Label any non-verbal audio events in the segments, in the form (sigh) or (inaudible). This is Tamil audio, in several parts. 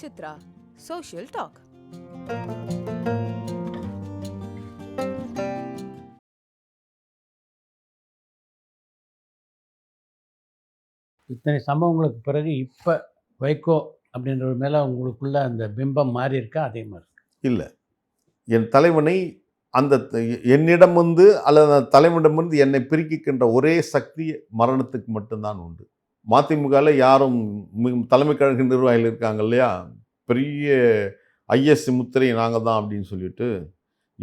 Chitra, Social Talk. இத்தனை சம்பவங்களுக்கு பிறகு இப்போ வைகோ அப்படின்ற மேலே உங்களுக்குள்ள அந்த பிம்பம் மாறி இருக்கா? அதே மாதிரி இல்லை. என் தலைவனை அந்த என்னிடம் வந்து அல்லது அந்த தலைவனிடமிருந்து என்னை பிரிக்கின்ற ஒரே சக்தி மரணத்துக்கு மட்டும்தான் உண்டு. மதிமுகவில் யாரும் தலைமை கழக நிர்வாகிகள் இருக்காங்க இல்லையா? பெரிய ஐஎஸ் முத்திரை நாங்கள் தான் அப்படின்னு சொல்லிட்டு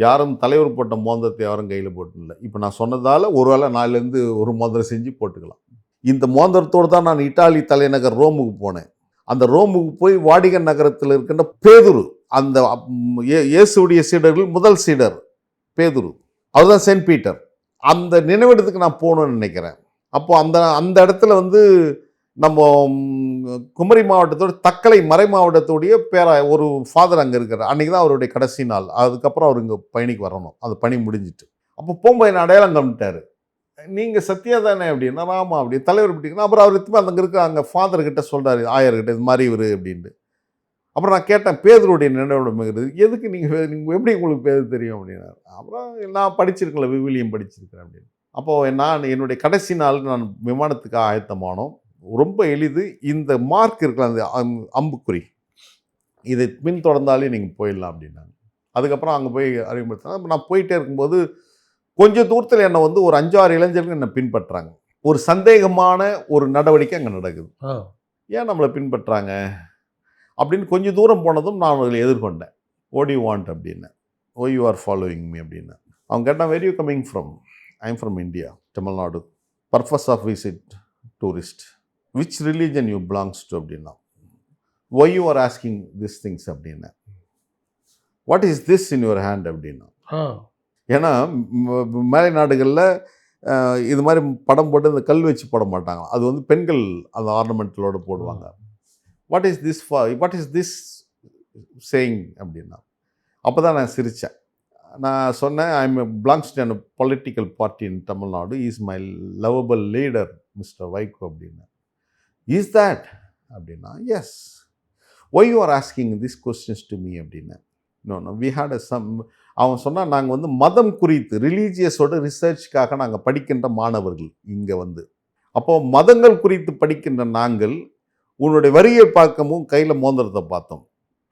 யாரும் தலைவர் போட்ட மோதிரத்தை யாரும் கையில் போட்டுல இப்போ நான் சொன்னதால் ஒருவேளை நாளிலேருந்து ஒரு மோதிரம் செஞ்சு போட்டுக்கலாம். இந்த மோதிரத்தோடு தான் நான் இட்டாலி தலைநகர் ரோமுக்கு போனேன். அந்த ரோமுக்கு போய் வாடிகன் நகரத்தில் இருக்கின்ற பேதுரு அந்த இயேசுடைய சீடர்கள் முதல் சீடர் பேதுரு. அதுதான் சென்ட் பீட்டர். அந்த நினைவிடத்துக்கு நான் போகணும்னு நினைக்கிறேன். அப்போது அந்த அந்த இடத்துல வந்து நம்ம குமரி மாவட்டத்தோட தக்கலை மறை மாவட்டத்துடைய பேரா ஒரு ஃபாதர் அங்கே இருக்கிறார் அன்றைக்கி தான் அவருடைய கடைசி நாள். அதுக்கப்புறம் அவர் இங்கே பயணிக்கு வரணும். அந்த பணி முடிஞ்சிட்டு. அப்போ போகும்போது என்ன அடையாளம் கம்பிட்டார் நீங்கள் சத்யா தானே அப்படின்னா. ஆமாம் அப்படி தலைவர் அப்படின்னா அப்புறம் அவர் திரும்ப அங்கே இருக்க அங்கே ஃபாதர்கிட்ட சொல்கிறார் சொல்கிறாரு ஆயர்கிட்ட இது மாதிரி இவர் அப்படின்ட்டு. அப்புறம் நான் கேட்டேன் பேதருடைய நினைவிடம்ங்கிறது எதுக்கு நீங்கள் நீங்கள் எப்படி உங்களுக்கு பேர் தெரியும்? அப்படின்னாரு. அப்புறம் நான் படிச்சிருக்கல விவிலியம் படிச்சிருக்கிறேன் அப்படின்னு. அப்போது நான் என்னுடைய கடைசி நாள் நான் விமானத்துக்கு ஆயத்தமானோம். ரொம்ப எளிது. இந்த மார்க் இருக்குல்ல அந்த அம்- அம்புக்குறி. இதை பின் தொடர்ந்தாலே நீங்கள் போயிடலாம் அப்படின்னாங்க. அதுக்கப்புறம் அங்கே போய் அறிமுகப்படுத்தினா நான் போயிட்டே இருக்கும்போது கொஞ்சம் தூரத்தில் என்னை வந்து ஒரு அஞ்சாறு இளைஞர்கள் என்னை பின்பற்றுறாங்க ஒரு சந்தேகமான ஒரு நடவடிக்கை அங்கே நடக்குது. ஏன் நம்மளை பின்பற்றுறாங்க அப்படின்னு கொஞ்சம் தூரம் போனதும் நான் அவர்களை எதிர்கொண்டேன். ஓடி வாண்ட் அப்படின்னு oh you are following me அப்படின்னு அவங்க கேட்டால் where you coming from I'm from India Tamil Nadu purpose of visit tourist which religion you belongs to அப்படின்னா why you are asking this things அப்படின்னு what is this in your hand அப்படின்னா ஏன்னா மேலை நாடுகளில் இது மாதிரி படம் போட்டு இந்த கல் வச்சு போட மாட்டாங்க. அது வந்து பெண்கள் அந்த ஆர்னமெண்டலோடு போடுவாங்க. What is this for what is this saying அப்படின்னா அப்போ தான் நான் சிரித்தேன் நான் சொன்னேன் I am belongs to political party in Tamil Nadu is my lovable leader mister Vaiko அப்படின்னு. இஸ் தட் அப்படின்னா yes why you are asking this questions to me அப்படின்னு இன்னொன்று no we had a some அவன் சொன்னால் நாங்கள் வந்து மதம் குறித்து ரிலீஜியஸோட ரிசர்ச்க்காக நாங்கள் படிக்கின்ற மாணவர்கள் இங்கே வந்து. அப்போது மதங்கள் குறித்து படிக்கின்ற நாங்கள் உன்னுடைய வரியை பார்க்கவும் கையில் மோதிரத்தை பார்த்தோம்.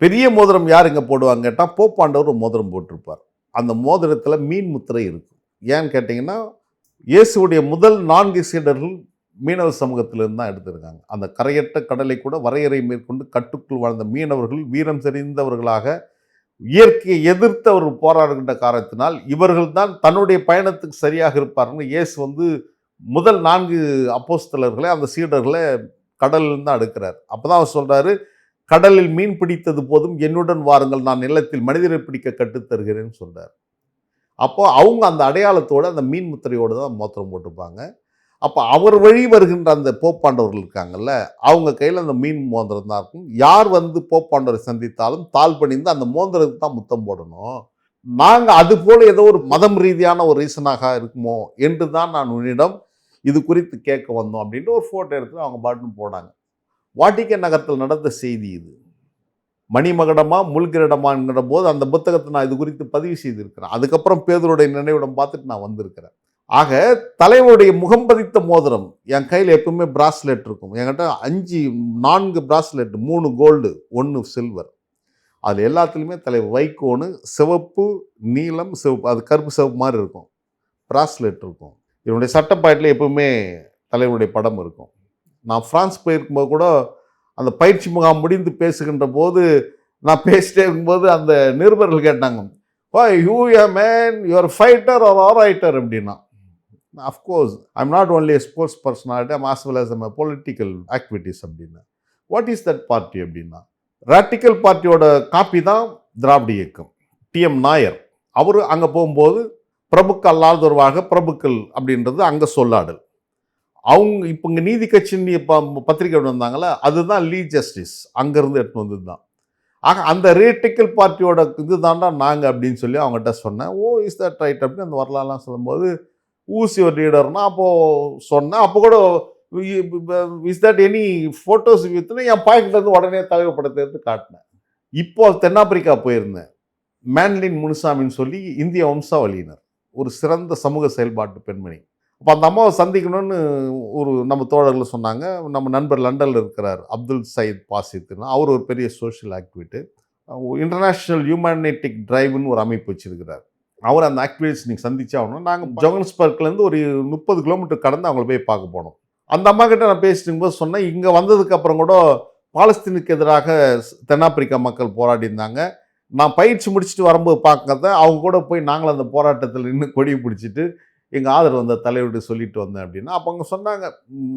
பெரிய மோதிரம் யார் இங்கே போடுவாங்க கேட்டால் போப்பாண்டவர் ஒரு மோதிரம் போட்டிருப்பார். அந்த மோதிரத்தில் மீன் முத்திரை இருக்கும். ஏன்னு கேட்டிங்கன்னா இயேசுடைய முதல் நான்கு சீடர்கள் மீனவ சமூகத்திலிருந்து தான் எடுத்திருக்காங்க. அந்த கரையற்ற கடலை கூட வரையறை மேற்கொண்டு கட்டுக்குள் வாழ்ந்த மீனவர்கள் வீரம் செறிந்தவர்களாக இயற்கையை எதிர்த்து அவர் போராடுகின்ற காரணத்தினால் இவர்கள் தான் தன்னுடைய பயணத்துக்கு சரியாக இருப்பார்கள் இயேசு வந்து முதல் நான்கு அப்போஸ்தலர்களை அந்த சீடர்களை கடலில் தான் எடுக்கிறார். அப்பதான் அவர் சொல்கிறாரு கடலில் மீன் பிடித்தது போதும் என்னுடன் வாருங்கள் நான் நிலத்தில் மனிதரை பிடிக்க கற்றுத்தருகிறேன்னு சொன்னார் அப்போ அவங்க அந்த அடையாளத்தோடு அந்த மீன் முத்திரையோடு தான் மோத்திரம் போட்டிருப்பாங்க. அப்போ அவர் வழி வருகின்ற அந்த போப்பாண்டவர்கள் இருக்காங்கல்ல அவங்க கையில் அந்த மீன் மோந்திரம் தான் இருக்கும். யார் வந்து போப்பாண்டவரை சந்தித்தாலும் தாழ் பணிந்து அந்த மோந்திரத்துக்கு தான் முத்தம் போடணும். நாங்கள் அது போல் ஏதோ ஒரு மதம் ரீதியான ஒரு ரீசனாக இருக்குமோ என்று தான் நான் உன்னிடம் இது குறித்து கேட்க வந்தோம் அப்படின்ட்டு ஒரு ஃபோட்டோ எடுத்து அவங்க பாட்டுன்னு போனாங்க. வாட்டிக்கன் நகரத்தில் நடந்த செய்தி இது. மணிமகடமா முல்கிரடமாங்கிற போது அந்த புத்தகத்தை நான் இது குறித்து பதிவு செய்திருக்கிறேன். அதுக்கப்புறம் பேதருடைய நினைவிடம் பார்த்துட்டு நான் வந்திருக்கிறேன். ஆக தலைவருடைய முகம் பதித்த மோதிரம் என் கையில் எப்பவுமே பிராஸ்லெட் இருக்கும். என்கிட்ட அஞ்சு நான்கு பிராஸ்லெட் மூணு கோல்டு ஒன்று சில்வர் அது எல்லாத்துலேயுமே தலைவர் வைக்கோன்னு சிவப்பு நீலம் சிவப்பு அது கருப்பு சிவப்பு மாதிரி இருக்கும். பிராஸ்லெட் இருக்கும். இவனுடைய சட்டப்பாட்டில் எப்பவுமே தலைவருடைய படம் இருக்கும். நான் ஃப்ரான்ஸ் போயிருக்கும்போது கூட அந்த பயிற்சி முகாம் முடிந்து பேசுகின்ற போது நான் பேசிட்டே இருக்கும்போது அந்த நிருபர்கள் கேட்டாங்க ஓ you a man your fighter or a writer அப்படின்னா of course I'm not only sports personality I'm as well as am political activities அப்படின்னா வாட் இஸ் தட் பார்ட்டி அப்படின்னா ராட்டிக்கல் பார்ட்டியோட காப்பி தான் திராவிட இயக்கம் டிஎம் நாயர் அவர் அங்கே போகும்போது பிரபுக்கள் அல்லாதவர்களாக பிரபுக்கள் அப்படின்றது அங்கே சொல்லாடல். அவங்க இப்போ இங்கே நீதி கட்சின்னு இப்போ பத்திரிக்கை வந்தாங்களே அதுதான் லீ ஜஸ்டிஸ் அங்கேருந்து எடுத்து வந்தது தான் ஆக அந்த ரேட்டிக்கல் பார்ட்டியோட இது தாண்டா நாங்கள் அப்படின்னு சொல்லி அவங்ககிட்ட சொன்னேன். ஓ இஸ் தட் ரைட் அப்படின்னு அந்த வரலாறுலாம் சொல்லும்போது ஊசி ஒரு லீடர்னா அப்போது சொன்னேன். அப்போ கூட இஸ் தட் எனி ஃபோட்டோஸ் வித்துன்னு என் பாக்கெட்லேருந்து உடனே தலைவர் எடுத்து காட்டினேன். இப்போ தென்னாப்பிரிக்கா போயிருந்தேன். மேன்லின் முனுசாமின்னு சொல்லி இந்திய வம்சாவளியினர் ஒரு சிறந்த சமூக செயல்பாட்டு பெண்மணி. அப்போ அந்த அம்மாவை சந்திக்கணும்னு ஒரு நம்ம தோழர்கள் சொன்னாங்க. நம்ம நண்பர் லண்டனில் இருக்கிறார் அப்துல் சயீத் பாசித்னு அவர் ஒரு பெரிய சோஷியல் ஆக்டிவிட்டி இன்டர்நேஷ்னல் ஹியூமனிட்டிக் டிரைவ்னு ஒரு அமைப்பு வச்சிருக்கிறார். அவர் அந்த ஆக்டிவிட்டிஸ் நீங்கள் சந்திச்சே ஆகணும். நாங்கள் ஜோகன்ஸ்பர்க்லேருந்து ஒரு முப்பது கிலோமீட்டர் கடந்து அவங்கள போய் பார்க்க போனோம். அந்த அம்மா கிட்ட நான் பேசிட்டு இருக்கும்போது சொன்னேன் இங்கே வந்ததுக்கு அப்புறம் கூட பாலஸ்தீனுக்கு எதிராக தென்னாப்பிரிக்கா மக்கள் போராடி இருந்தாங்க நான் பயிற்சி முடிச்சுட்டு வரும்போது பார்க்கறத அவங்க கூட போய் நாங்களும் அந்த போராட்டத்தில் நின்று கொடி பிடிச்சிட்டு எங்கள் ஆதரவு வந்த தலைவர்கிட்ட சொல்லிட்டு வந்தேன் அப்படின்னா அப்போ அவங்க சொன்னாங்க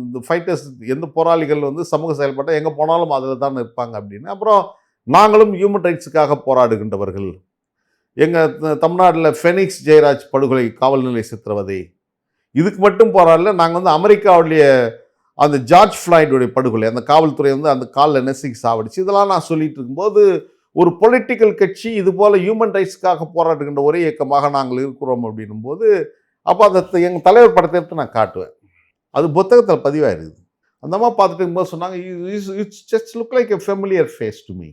இந்த ஃபைட்டர்ஸ் எந்த போராளிகள் வந்து சமூக செயல்பாட்டை எங்கே போனாலும் அதில் தான் இருப்பாங்க அப்படின்னு. அப்புறம் நாங்களும் ஹியூமன் ரைட்ஸுக்காக போராடுகின்றவர்கள். எங்கள் தமிழ்நாட்டில் ஃபெனிக்ஸ் ஜெயராஜ் படுகொலை காவல் நிலைய சித்திரவதை இதுக்கு மட்டும் போராடல நாங்கள் வந்து அமெரிக்காவுடைய அந்த ஜார்ஜ் ஃப்ளாய்டுடைய படுகொலை அந்த காவல்துறை வந்து அந்த காலில் நெசிக்கு சாவடிச்சு இதெல்லாம் நான் சொல்லிட்டு இருக்கும்போது ஒரு பொலிட்டிக்கல் கட்சி இது போல் ஹியூமன் ரைட்ஸ்க்காக போராடுகின்ற ஒரே இயக்கமாக நாங்கள் இருக்கிறோம் அப்படின்னும் போது அப்போ அந்த எங்கள் தலைவர் படத்தை எடுத்து நான் காட்டுவேன். அது புத்தகத்தில் பதிவாயிருக்குது. அந்த அம்மா பார்த்துட்டு இருக்கும்போது சொன்னாங்க it's just look like a familiar face to me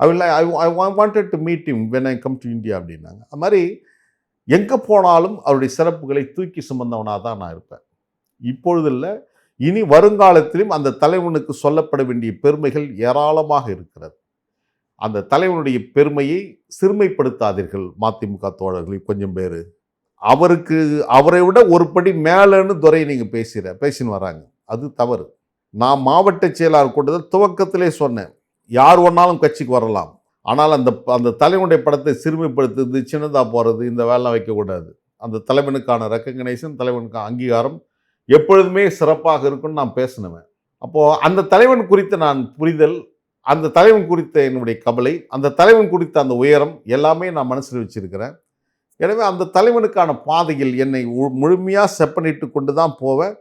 I will I I wanted to meet him when I come to India அப்படின்னாங்க. அது மாதிரி எங்கே போனாலும் அவருடைய சிறப்புகளை தூக்கி சுமந்தவனாக தான் நான் இருப்பேன். இப்பொழுது இல்லை இனி வருங்காலத்திலும் அந்த தலைவனுக்கு சொல்லப்பட வேண்டிய பெருமைகள் ஏராளமாக இருக்கிறது. அந்த தலைவனுடைய பெருமையை சிறுமைப்படுத்தாதீர்கள் மதிமுக தோழர்களில் கொஞ்சம் பேர். அவருக்கு அவரை விட ஒரு படி மேலேன்னு துறையை நீங்கள் பேசுகிற பேசின்னு வராங்க. அது தவறு. நான் மாவட்ட செயலாளர் கூட்டத்தில் துவக்கத்திலே சொன்னேன். யார் ஒன்றாலும் கட்சிக்கு வரலாம். ஆனால் அந்த அந்த தலைவனுடைய படத்தை சிறுமைப்படுத்துறது சின்னதாக போகிறது இந்த வேலைலாம் வைக்கக்கூடாது அந்த தலைவனுக்கான ரெக்கக்னைசன் தலைவனுக்கான அங்கீகாரம் எப்பொழுதுமே சிறப்பாக இருக்கும்னு நான் பேசினவேன். அப்போது அந்த தலைவன் குறித்த நான் புரிதல் அந்த தலைவன் குறித்த என்னுடைய கவலை அந்த தலைவன் குறித்த அந்த உயரம் எல்லாமே நான் மனசில் வச்சுருக்கிறேன். எனவே அந்த தலைவனுக்கான பாதையில் என்னை முழுமையாக செப்பனிட்டு கொண்டு தான் போவேன்.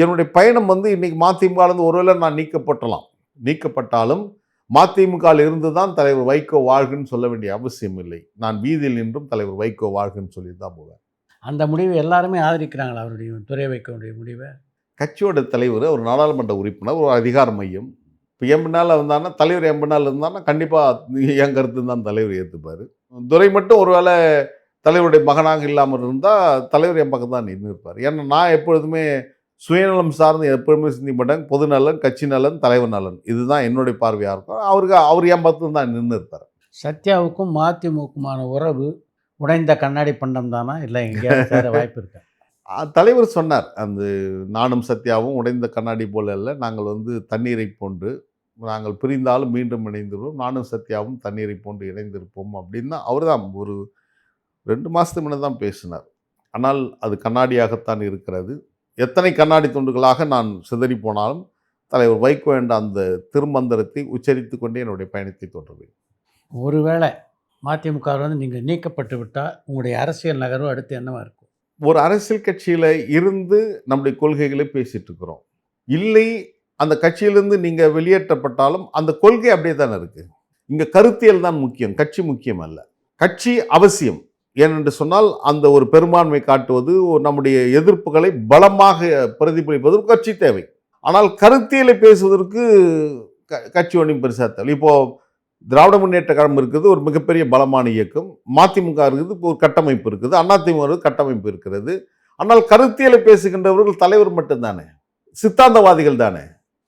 என்னுடைய பயணம் வந்து இன்னைக்கு மதிமுகலேருந்து ஒருவேளை நான் நீக்கப்பட்டலாம். நீக்கப்பட்டாலும் மதிமுகவில் இருந்து தான் தலைவர் வைகோ வாழ்கன்னு சொல்ல வேண்டிய அவசியம் இல்லை. நான் வீதியில் நின்றும் தலைவர் வைகோ வாழ்கன்னு சொல்லி தான் போவேன். அந்த முடிவை எல்லாருமே ஆதரிக்கிறாங்களா அவருடைய துறை வைக்கக்கூடிய முடிவை? கட்சியோட தலைவர் ஒரு நாடாளுமன்ற உறுப்பினர் ஒரு அதிகார மையம். இப்போ என் பின்னால் இருந்தான்னா தலைவர் என் பின்னால் இருந்தான்னா கண்டிப்பாக என் கருத்து தான் தலைவர் ஏற்றுப்பார் துரை மட்டும் ஒருவேளை தலைவருடைய மகனாக இல்லாமல் இருந்தால் தலைவர் என் பக்கம் தான் நின்று இருப்பார். ஏன்னா நான் எப்பொழுதுமே சுயநலம் சார்ந்து எப்பொழுதுமே சிந்தி மாட்டேன். பொது நலன் கட்சி நலன் தலைவர் நலன். இதுதான் என்னுடைய பார்வையாக இருக்கும். அவருக்கு அவர் என் பக்கம் தான் நின்று இருப்பார். சத்யாவுக்கும் மதிமுகமான உறவு உடைந்த கண்ணாடி பண்டம் தானா? இல்லை எங்கேயாவது (laughs) வாய்ப்பு இருக்கா? தலைவர் சொன்னார். அந்த நானும் சத்யாவும் உடைந்த கண்ணாடி போல அல்ல நாங்கள் வந்து தண்ணீரை போன்று நாங்கள் பிரிந்தாலும் மீண்டும் இணைந்திருவோம். நானும் சத்யாவும் தண்ணீரை போன்று இணைந்திருப்போம் அப்படின்னு தான் அவர் தான் ஒரு ரெண்டு மாதத்துக்கு முன்னே தான் பேசினார். ஆனால் அது கண்ணாடியாகத்தான் இருக்கிறது. எத்தனை கண்ணாடி துண்டுகளாக நான் சிதறி போனாலும் தலைவர் வைகோ என்ற அந்த திருமந்திரத்தை உச்சரித்து கொண்டே என்னுடைய பயணத்தை தொடர்வேன். ஒருவேளை மதிமுக வந்து நீங்கள் நீக்கப்பட்டு விட்டால் உங்களுடைய அரசியல் நகர்வு அடுத்து என்னவா இருக்கும்? ஒரு அரசியல் கட்சியில் இருந்து நம்முடைய கொள்கைகளை பேசிட்டு இருக்கிறோம். இல்லை அந்த கட்சியிலிருந்து நீங்கள் வெளியேற்றப்பட்டாலும் அந்த கொள்கை அப்படியே தானே இருக்கு. இங்கே கருத்தியல் தான் முக்கியம் கட்சி முக்கியம் அல்ல. கட்சி அவசியம். ஏனென்று சொன்னால் அந்த ஒரு பெரும்பான்மை காட்டுவது நம்முடைய எதிர்ப்புகளை பலமாக பிரதிபலிப்பது கட்சி தேவை. ஆனால் கருத்தியலை பேசுவதற்கு க- கட்சி ஒன்றும் பெருசாக தேவை. இப்போது திராவிட முன்னேற்ற கழகம் இருக்குது ஒரு மிகப்பெரிய பலமான இயக்கம். மதிமுக இருக்குது இப்போ ஒரு கட்டமைப்பு இருக்குது அதிமுக கட்டமைப்பு இருக்கிறது. ஆனால் கருத்தியலை பேசுகின்றவர்கள் தலைவர் மட்டும்தானே? சித்தாந்தவாதிகள் தானே?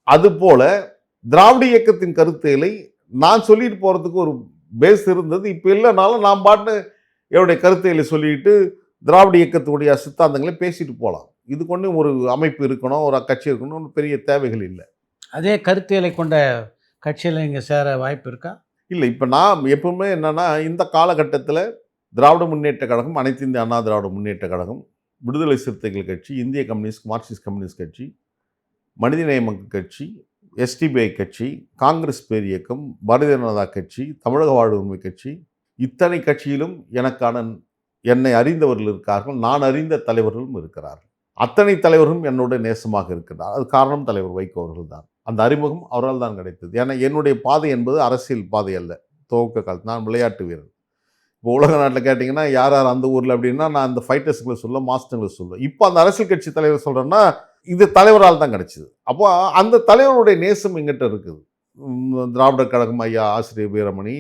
அதுபோல திராவிட இயக்கத்தின் கருத்தியலை நான் சொல்லிட்டு போகிறதுக்கு ஒரு பேஸ் இருந்தது. இப்போ இல்லைனாலும் நான் பாட்டு என்னுடைய கருத்தியலை சொல்லிட்டு திராவிட இயக்கத்துடைய சித்தாந்தங்களை பேசிட்டு போகலாம் இது கொண்டு ஒரு அமைப்பு இருக்கணும் ஒரு கட்சி இருக்கணும் பெரிய தேவைகள் இல்லை. அதே கருத்தியலை கொண்ட கட்சியில் நீங்கள் சேர வாய்ப்பு இருக்கா? இல்லை இப்போ நான் எப்பவுமே என்னன்னா இந்த காலகட்டத்தில் திராவிட முன்னேற்ற கழகம் அனைத்து இந்திய அண்ணா திராவிட முன்னேற்ற கழகம் விடுதலை சிறுத்தைகள் கட்சி இந்திய கம்யூனிஸ்ட் மார்க்சிஸ்ட் கம்யூனிஸ்ட் கட்சி மனிதநேய மக்கள் கட்சி எஸ்டிபிஐ கட்சி காங்கிரஸ் பேரியக்கம் பாரதிய ஜனதா கட்சி தமிழக வாழ்வு உரிமை கட்சி இத்தனை கட்சியிலும் எனக்கான என்னை அறிந்தவர்கள் இருக்கிறார்கள் நான் அறிந்த தலைவர்களும் இருக்கிறார்கள். அத்தனை தலைவர்களும் என்னோட நேசமாக இருக்கிறார். அது காரணம் தலைவர் வைகோ அவர்கள் தான். அந்த அறிமுகம் அவரால் தான் கிடைத்தது. ஏன்னா என்னுடைய பாதை என்பது அரசியல் பாதை அல்ல. துவக்க காலத்து நான் விளையாட்டு வீரன் இப்போ உலக நாட்டில் கேட்டிங்கன்னா யார் யார் அந்த ஊரில் அப்படின்னா நான் அந்த ஃபைட்டர்ஸுங்களை சொல்ல மாஸ்டர்களை சொல்லுவேன் இப்போ அந்த அரசியல் கட்சி தலைவர் சொல்கிறேன்னா இது தலைவரால் தான் கிடச்சிது. அப்போ அந்த தலைவருடைய நேசம் எங்கிட்ட இருக்குது. திராவிடர் கழகம் ஐயா ஆசிரியர் வீரமணி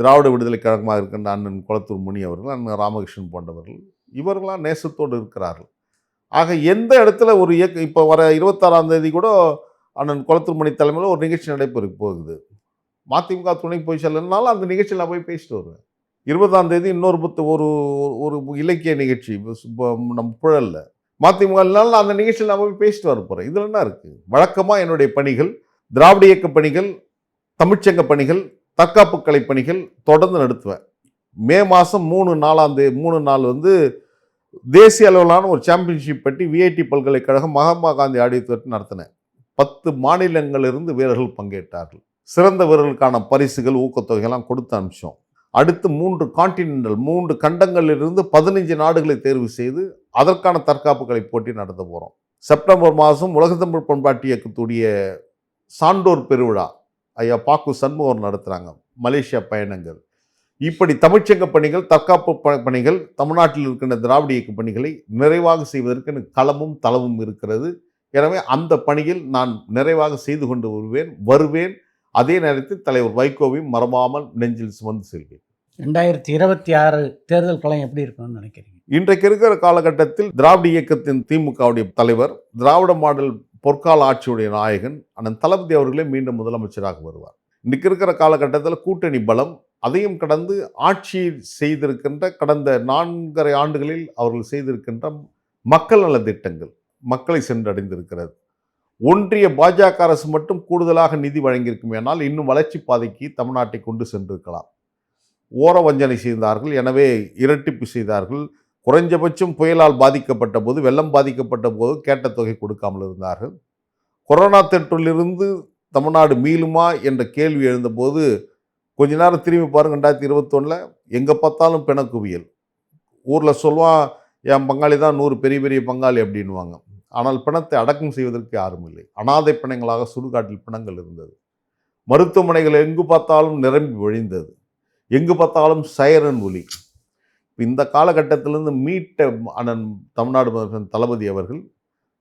திராவிட விடுதலை கழகமாக இருக்கின்ற அண்ணன் குளத்தூர் முனி அவர்கள் அண்ணன் ராமகிருஷ்ணன் போன்றவர்கள் இவர்களாம் நேசத்தோடு இருக்கிறார்கள். ஆக எந்த இடத்துல ஒரு இயக்க இப்போ வர இருபத்தாறாம் தேதி கூட அண்ணன் குளத்தூர் மணி தலைமையில் ஒரு நிகழ்ச்சி நடைபெற போகுது. மதிமுக துணை போய் செல்லனாலும் அந்த நிகழ்ச்சியில் நான் போய் பேசிட்டு வருவேன். இருபதாம் தேதி இன்னொரு புத்து ஒரு ஒரு இலக்கிய நிகழ்ச்சி இப்போ நம்ம புழல்ல. மதிமுகனால அந்த நிகழ்ச்சியில் நான் போய் பேசிட்டு வர போகிறேன் இதில் என்ன இருக்குது வழக்கமாக என்னுடைய பணிகள் திராவிட இயக்க பணிகள் தமிழ்ச்சங்க பணிகள் தற்காப்பு கலை பணிகள் தொடர்ந்து நடத்துவேன். மே மாதம் மூணு நாலாம் தேதி மூணு நாள் வந்து தேசிய அளவிலான ஒரு சாம்பியன்ஷிப் பற்றி விஐடி பல்கலைக்கழகம் மகாத்மா காந்தி ஆடியத்தோட்டு நடத்தினேன் பத்து மாநிலங்களிலிருந்து வீரர்கள் பங்கேற்றார்கள். சிறந்த வீரர்களுக்கான பரிசுகள் ஊக்கத்தொகையெல்லாம் கொடுத்து அனுப்பிச்சோம். அடுத்து மூன்று கான்டினென்டல் மூன்று கண்டங்களிலிருந்து பதினைஞ்சு நாடுகளை தேர்வு செய்து அதற்கான தற்காப்பு கலை போட்டி நடத்த போகிறோம் செப்டம்பர் மாதம் உலகத்தமிழ் பண்பாட்டு இயக்கத்துடைய சான்றோர் பெருவிழா. ஐயா பாக்கு சண்முகம் நடத்துகிறாங்க மலேசியா பயணங்கள். இப்படி தமிழ்ச்சங்க பணிகள் தற்காப்பு பணிகள் தமிழ்நாட்டில் இருக்கின்ற திராவிட இயக்க பணிகளை நிறைவாக செய்வதற்கு எனக்கு களமும் தளமும் இருக்கிறது. எனவே அந்த பணியில் நான் நிறைவாக செய்து கொண்டு வருவேன் வருவேன். அதே நேரத்தில் தலைவர் வைகோவையும் மறவாமல் நெஞ்சில் சுமந்து செல்வேன். ரெண்டாயிரத்தி இருபத்தி ஆறு தேர்தல் களம் எப்படி இருக்கணும்னு நினைக்கிறீங்க? இன்றைக்கு இருக்கிற காலகட்டத்தில் திராவிட இயக்கத்தின் திமுகவுடைய தலைவர் திராவிட மாடல் பொற்கால ஆட்சியுடைய நாயகன் அண்ணன் தளபதி அவர்களே மீண்டும் முதலமைச்சராக வருவார். இன்றைக்கு இருக்கிற காலகட்டத்தில் கூட்டணி பலம் அதையும் கடந்து ஆட்சி செய்திருக்கின்ற கடந்த நான்கரை ஆண்டுகளில் அவர்கள் செய்திருக்கின்ற மக்கள் நல திட்டங்கள் மக்களை சென்றடைந்திருக்கிறது. ஒன்றிய பாஜக அரசு மட்டும் கூடுதலாக நிதி வழங்கியிருக்குமேனால் இன்னும் வளர்ச்சி பாதைக்கு தமிழ்நாட்டை கொண்டு சென்றிருக்கலாம். ஓர வஞ்சனை செய்தார்கள் எனவே இரட்டிப்பு செய்தார்கள். குறைஞ்சபட்சம் புயலால் பாதிக்கப்பட்ட போது வெள்ளம் பாதிக்கப்பட்ட போது கேட்ட தொகை கொடுக்காமல் இருந்தார்கள். கொரோனா தொற்றிலிருந்து தமிழ்நாடு மீளுமா என்ற கேள்வி எழுந்தபோது கொஞ்ச நேரம் திரும்பி பாருங்க ரெண்டாயிரத்தி இருபத்தொன்னில் எங்கே பார்த்தாலும் பிணக்குவியல். ஊரில் சொல்லுவான் என் பங்காளி தான் நூறு பெரிய பெரிய பங்காளி அப்படின்வாங்க ஆனால் பிணத்தை அடக்கம் செய்வதற்கு யாரும் இல்லை. அனாதை பிணங்களாக சுடுகாட்டில் பிணங்கள் இருந்தது. மருத்துவமனைகள் எங்கு பார்த்தாலும் நிரம்பி வழிந்தது எங்கு பார்த்தாலும் சைரன் ஒலி. இந்த காலகட்டத்திலிருந்து மீட்ட அண்ணன் தமிழ்நாடு முதல்வர் தளபதி அவர்கள்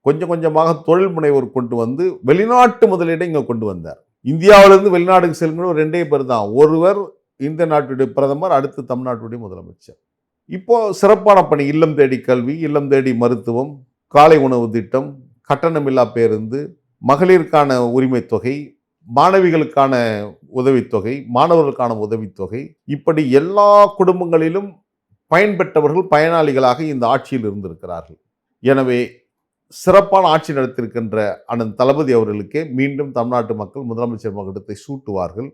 கொஞ்சம் கொஞ்சமாக தொழில் முனைவோர் கொண்டு வந்து வெளிநாட்டு முதலீடை இங்கே கொண்டு வந்தார். இந்தியாவிலிருந்து வெளிநாடுக்கு செல்கிற ஒரு ரெண்டே பேர் தான். ஒருவர் இந்த நாட்டுடைய பிரதமர் அடுத்து தமிழ்நாட்டுடைய முதலமைச்சர். இப்போது சிறப்பான பணி. இல்லம் தேடி கல்வி இல்லம் தேடி மருத்துவம் காலை உணவு திட்டம் கட்டணமில்லா பேருந்து மகளிருக்கான உரிமைத் தொகை மாணவிகளுக்கான உதவித்தொகை மாணவர்களுக்கான உதவித்தொகை இப்படி எல்லா குடும்பங்களிலும் பயன்பெற்றவர்கள் பயனாளிகளாக இந்த ஆட்சியில் இருந்திருக்கிறார்கள். எனவே சிறப்பான ஆட்சி நடத்தியிருக்கின்ற அண்ணன் தளபதி அவர்களுக்கே மீண்டும் தமிழ்நாட்டு மக்கள் முதலமைச்சர் மகுடத்தை சூட்டுவார்கள்.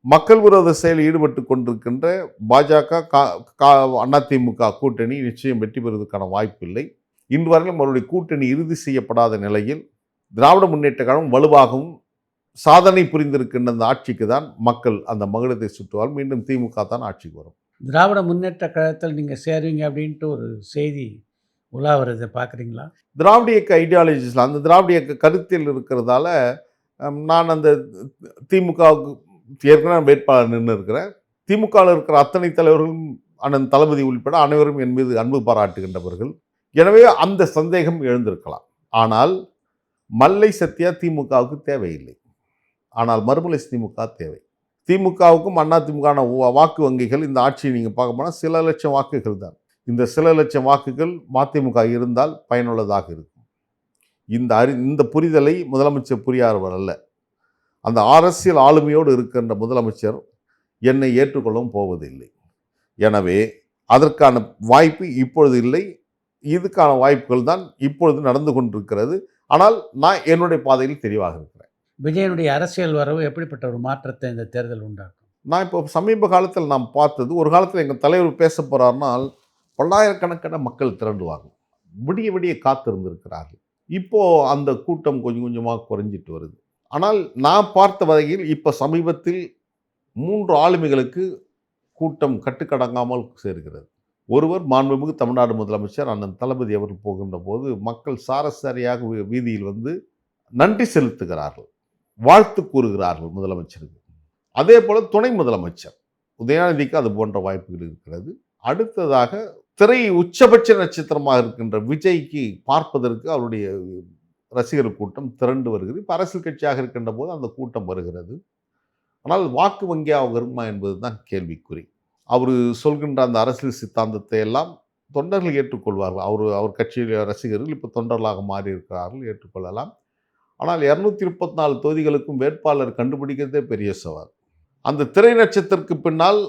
மக்கள் விரோத செயலில் ஈடுபட்டு கொண்டிருக்கின்ற பாஜக கா- கா- அதிமுக கூட்டணி நிச்சயம் வெற்றி பெறுவதற்கான வாய்ப்பில்லை. இன்று வரையிலும் அவருடைய கூட்டணி இறுதி செய்யப்படாத நிலையில் திராவிட முன்னேற்ற கழகம் வலுவாகவும் சாதனை புரிந்திருக்கின்ற அந்த ஆட்சிக்கு தான் மக்கள் அந்த மகுடத்தை சுற்றுவால் மீண்டும் திமுக தான் ஆட்சிக்கு வரும். திராவிட முன்னேற்ற கழகத்தில் நீங்கள் சேருவீங்க அப்படின்ட்டு ஒரு செய்தி உலா பார்க்குறீங்களா? திராவிட இயக்க ஐடியாலஜிஸில் அந்த திராவிட இயக்க கருத்தில் இருக்கிறதால நான் அந்த திமுகவுக்கு ஏற்கனவே வேட்பாளர் நின்று இருக்கிறேன். திமுகவில் இருக்கிற அத்தனை தலைவர்களும் அண்ணன் தளபதி உள்பட அனைவரும் என் மீது அன்பு பாராட்டுகின்றவர்கள். எனவே அந்த சந்தேகம் எழுந்திருக்கலாம். ஆனால் மல்லை சத்யா திமுகவுக்கு தேவையில்லை. ஆனால் மறுமலை திமுக தேவை. திமுகவுக்கும் அண்ணா திமுக வாக்கு வங்கிகள் இந்த ஆட்சியை நீங்கள் பார்க்க போனால் சில லட்சம் வாக்குகள் தான். இந்த சில லட்சம் வாக்குகள் மதிமுக இருந்தால் பயனுள்ளதாக இருக்கும். இந்த அறி இந்த புரிதலை முதலமைச்சர் புரியாதவர் அல்ல. அந்த அரசியல் ஆளுமையோடு இருக்கின்ற முதலமைச்சர் என்னை ஏற்றுக்கொள்ளவும் போவதில்லை. எனவே அதற்கான வாய்ப்பு இப்பொழுது இல்லை. இதுக்கான வாய்ப்புகள் தான் இப்பொழுது நடந்து கொண்டிருக்கிறது. ஆனால் நான் என்னுடைய பாதையில் தெளிவாக இருக்கிறேன். விஜயனுடைய அரசியல் வரவு எப்படிப்பட்ட ஒரு மாற்றத்தை இந்த தேர்தல் உண்டாக்கும்? நான் இப்போ சமீப காலத்தில் நாம் பார்த்தது ஒரு காலத்தில் எங்கள் தலைவர் பேச போகிறார்னால் பல்லாயிரக்கணக்கான மக்கள் திரண்டுவாங்க விடிய விடிய காத்திருந்திருக்கிறார்கள் இப்போ அந்த கூட்டம் கொஞ்சம் கொஞ்சமாக குறைஞ்சிட்டு வருது. ஆனால் நான் பார்த்த வகையில் இப்போ சமீபத்தில் மூன்று ஆளுமைகளுக்கு கூட்டம் கட்டுக்கடங்காமல் சேர்கிறது. ஒருவர் மாண்புமிகு தமிழ்நாடு முதலமைச்சர் அண்ணன் தளபதி அவர்கள் போகின்ற போது மக்கள் சாரசாரியாக வீதியில் வந்து நன்றி செலுத்துகிறார்கள். வாழ்த்து கூறுகிறார்கள் முதலமைச்சருக்கு அதே போல் துணை முதலமைச்சர். உதயநிதிக்கு அது போன்ற வாய்ப்புகள் இருக்கிறது. அடுத்ததாக திரை உச்சபட்ச நட்சத்திரமாக இருக்கின்ற விஜய்க்கு பார்ப்பதற்கு அவருடைய ரசிகர் கூட்டம் திரண்டு வருகிறது. இப்போ அரசியல் கட்சியாக இருக்கின்ற போது அந்த கூட்டம் வருகிறது. ஆனால் வாக்கு வங்கியாக வருமா என்பது தான் கேள்விக்குறி. அவர் சொல்கின்ற அந்த அரசியல் சித்தாந்தத்தை எல்லாம் தொண்டர்கள் ஏற்றுக்கொள்வார்கள். அவர் அவர் கட்சியில் ரசிகர்கள் இப்போ தொண்டர்களாக மாறி இருக்கிறார்கள் ஏற்றுக்கொள்ளலாம். ஆனால் இரநூத்தி முப்பத்தி நாலு தொகுதிகளுக்கும் வேட்பாளர் கண்டுபிடிக்கிறதே பெரிய சவால். அந்த திரை நட்சத்திரத்துக்கு பின்னால்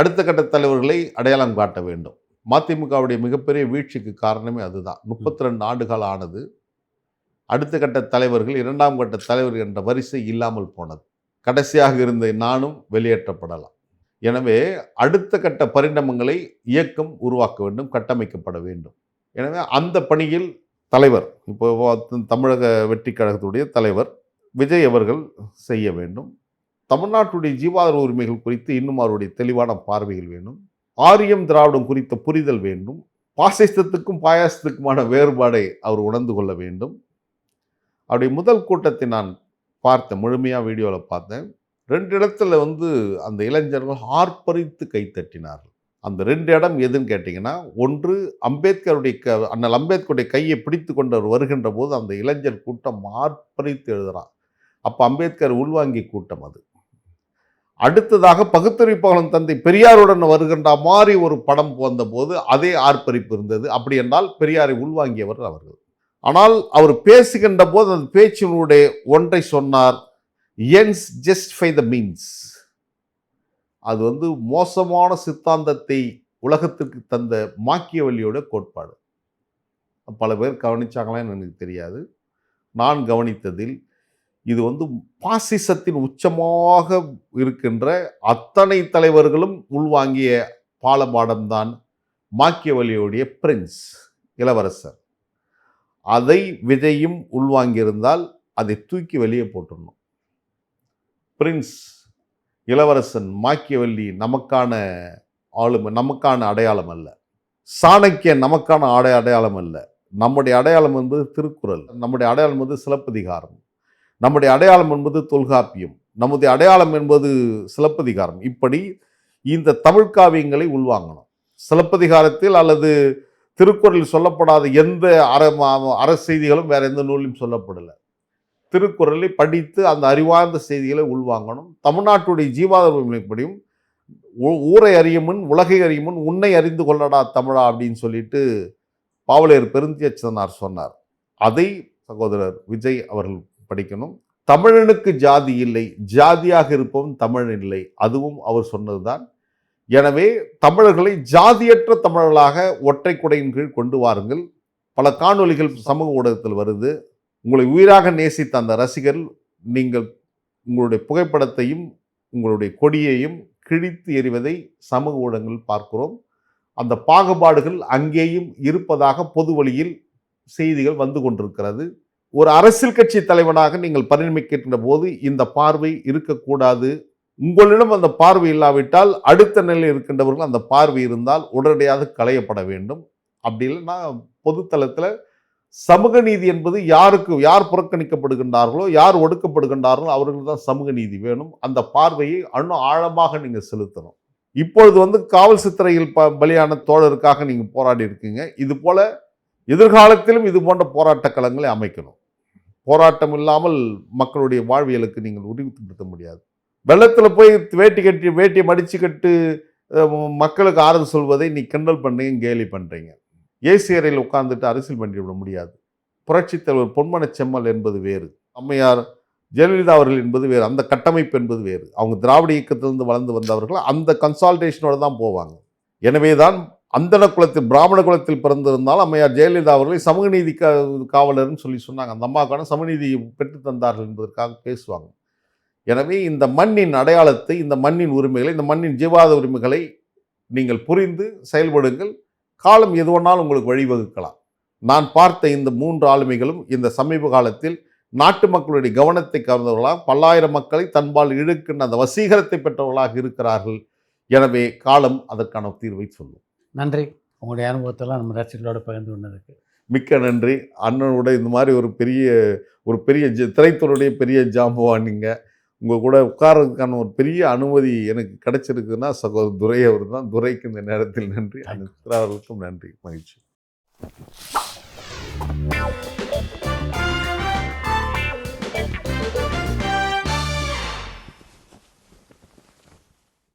அடுத்த கட்ட தலைவர்களை அடையாளம் காட்ட வேண்டும். மதிமுகவுடைய மிகப்பெரிய வீழ்ச்சிக்கு காரணமே அதுதான். முப்பத்தி ரெண்டு ஆண்டுகள் ஆனது அடுத்த கட்ட தலைவர்கள் இரண்டாம் கட்ட தலைவர் என்ற வரிசை இல்லாமல் போனது. கடைசியாக இருந்த நானும் வெளியேற்றப்படலாம். எனவே அடுத்த கட்ட பரிணாமங்களை இயக்கம் உருவாக்க வேண்டும் கட்டமைக்கப்பட வேண்டும். எனவே அந்த பணியில் தலைவர் இப்போ தமிழக வெற்றி கழகத்துடைய தலைவர் விஜய் அவர்கள் செய்ய வேண்டும். தமிழ்நாட்டுடைய ஜீவாதார உரிமைகள் குறித்து இன்னும் அவருடைய தெளிவான பார்வைகள் வேண்டும். ஆரியம் திராவிடம் குறித்த புரிதல் வேண்டும். பாசிசத்துக்கும் பாயாசத்துக்குமான வேறுபாடை அவர் உணர்ந்து கொள்ள வேண்டும். அவருடைய முதல் கூட்டத்தை நான் பார்த்தேன் முழுமையாக வீடியோவில் பார்த்தேன். ரெண்டு இடத்துல வந்து அந்த இளைஞர்கள் ஆர்ப்பரித்து கைத்தட்டினார்கள். அந்த ரெண்டு இடம் எதுன்னு கேட்டிங்கன்னா ஒன்று அம்பேத்கருடைய க அண்ணல் அம்பேத்கருடைய கையை பிடித்து கொண்டு அவர் வருகின்ற போது அந்த இளைஞர் கூட்டம் ஆர்ப்பரித்து எழுதுகிறான் அப்போ அம்பேத்கர் உள்வாங்கி கூட்டம் அது. அடுத்ததாக பகுத்தறிவிப்பாளன் தந்தை பெரியாருடன் வருகின்ற மாதிரி ஒரு படம் வந்தபோது அதே ஆர்ப்பரிப்பு இருந்தது. அப்படி என்றால் பெரியாரை உள்வாங்கியவர் அவர்கள். ஆனால் அவர் பேசுகின்ற போது அந்த பேச்சினுடைய ஒன்றை சொன்னார் ends justify the means அது வந்து மோசமான சித்தாந்தத்தை உலகத்திற்கு தந்த மாக்கியவல்லியோட கோட்பாடு. பல பேர் கவனிச்சாங்களான்னு எனக்கு தெரியாது. நான் கவனித்ததில் இது வந்து பாசிசத்தின் உச்சமாக இருக்கின்ற அத்தனை தலைவர்களும் உள்வாங்கிய பாலபாடம்தான் மாக்கியவலியோடைய பிரின்ஸ் இளவரசர். அதை விஜயும் உள்வாங்கியிருந்தால் அதை தூக்கி வெளியே போட்டுடணும். பிரின்ஸ் இளவரசன் மாக்கியவல்லி நமக்கான ஆளுமை நமக்கான அடையாளம் அல்ல. சாணக்கியன் நமக்கான அடை அடையாளம் அல்ல. நம்முடைய அடையாளம் என்பது திருக்குறள். நம்முடைய அடையாளம் என்பது சிலப்பதிகாரம். நம்முடைய அடையாளம் என்பது தொல்காப்பியம். நம்முடைய அடையாளம் என்பது சிலப்பதிகாரம். இப்படி இந்த தமிழ் காவியங்களை உள்வாங்கணும். சிலப்பதிகாரத்தில் அல்லது திருக்குறளில் சொல்லப்படாத எந்த அற அற செய்திகளும் வேற எந்த நூலையும் சொல்லப்படலை. திருக்குறளை படித்து அந்த அறிவார்ந்த செய்திகளை உள்வாங்கணும். தமிழ்நாட்டுடைய ஜீவாதாரப்படியும் ஊரை அறியுமுன் உலகை அறியுமுன் உன்னை அறிந்து கொள்ளடா தமிழா அப்படின்னு சொல்லிட்டு பாவலையர் பெருந்தியச்சனார் சொன்னார். அதை சகோதரர் விஜய் அவர்கள் படிக்கணும். தமிழனுக்கு ஜாதி இல்லை ஜாதியாக இருப்பவன் தமிழன் இல்லை அதுவும் அவர் சொன்னதுதான். எனவே தமிழர்களை ஜாதியற்ற தமிழர்களாக ஒற்றை குடையின் கீழ் கொண்டு வாருங்கள். பல காணொளிகள் சமூக ஊடகத்தில் வருது. உங்களை உயிராக நேசித்த அந்த ரசிகர் நீங்கள் உங்களுடைய புகைப்படத்தையும் உங்களுடைய கொடியையும் கிழித்து எறிவதை சமூக ஊடகங்கள் பார்க்கிறோம். அந்த பாகுபாடுகள் அங்கேயும் இருப்பதாக பொது வழியில் செய்திகள் வந்து கொண்டிருக்கிறது. ஒரு அரசியல் கட்சி தலைவனாக நீங்கள் பரிணமிக்கின்ற போது இந்த பார்வை இருக்கக்கூடாது. உங்களிடம் அந்த பார்வை இல்லாவிட்டால் அடுத்த நிலையில் இருக்கின்றவர்கள் அந்த பார்வை இருந்தால் உடனடியாக களையப்பட வேண்டும். அப்படி இல்லைன்னா பொதுத்தளத்தில் சமூக நீதி என்பது யாருக்கு யார் புறக்கணிக்கப்படுகின்றார்களோ யார் ஒடுக்கப்படுகின்றார்களோ அவர்களுக்கு தான் சமூக நீதி வேணும். அந்த பார்வையை இன்னும் ஆழமாக நீங்கள் செலுத்தணும். இப்பொழுது வந்து காவல் சித்திரையில் ப பலியான தோழருக்காக நீங்கள் போராடி இருக்கீங்க. இது போல எதிர்காலத்திலும் இது போன்ற போராட்ட களங்களை அமைக்கணும். போராட்டம் இல்லாமல் மக்களுடைய வாழ்வியலுக்கு நீங்கள் உறுதிப்படுத்த முடியாது. வெள்ளத்தில் போய் வேட்டி கட்டி வேட்டியை மடிச்சு கட்டு மக்களுக்கு ஆறுதல் சொல்வதை நீ கிண்டல் பண்ணுறீங்க கேலி பண்ணுறீங்க ஏசி அறையில் உட்கார்ந்துட்டு அரசியல் பண்ணிவிட முடியாது. புரட்சித் தலைவர் பொன்மன செம்மல் என்பது வேறு. அம்மையார் ஜெயலலிதா அவர்கள் என்பது வேறு. அந்த கட்டமைப்பு என்பது வேறு. அவங்க திராவிட இயக்கத்திலிருந்து வளர்ந்து வந்தவர்கள் அந்த கன்சால்டேஷனோடு தான் போவாங்க. எனவே தான் அந்தன குலத்தில் பிராமண குலத்தில் பிறந்திருந்தாலும் அம்மையார் ஜெயலலிதா அவர்களை சமூக நீதி கா காவலர்னு சொல்லி சொன்னாங்க. அந்த அம்மாவுக்கான சமநீதி பெற்று தந்தார்கள் என்பதற்காக பேசுவாங்க. எனவே இந்த மண்ணின் அடையாளத்தை இந்த மண்ணின் உரிமைகளை இந்த மண்ணின் ஜீவாத உரிமைகளை நீங்கள் புரிந்து செயல்படுங்கள். காலம் எது வேணாலும் உங்களுக்கு வழிவகுக்கலாம். நான் பார்த்த இந்த மூன்று ஆளுமைகளும் இந்த சமீப காலத்தில் நாட்டு மக்களுடைய கவனத்தை கவர்ந்தவர்களாக பல்லாயிரம் மக்களை தன்பால் இழுக்கின்ற அந்த வசீகரத்தை பெற்றவர்களாக இருக்கிறார்கள். எனவே காலம் அதற்கான தீர்வை சொல்லும். நன்றி. உங்களுடைய அனுபவத்தெல்லாம் நம்ம ரசிகர்களோட பகிர்ந்து கொண்டதுக்கு மிக்க நன்றி. அண்ணனோட இந்த மாதிரி ஒரு பெரிய ஒரு பெரிய ஜ- திரைத்துறையுடைய பெரிய ஜாம்பவான் நீங்கள் உங்கள் கூட உட்கார்றதுக்கான ஒரு பெரிய அனுமதி எனக்கு கிடைச்சிருக்குன்னா சகோதர துரை அவர் தான் துரைக்கு இந்த நேரத்தில் நன்றி. அவர்களுக்கும் நன்றி. மகிழ்ச்சி.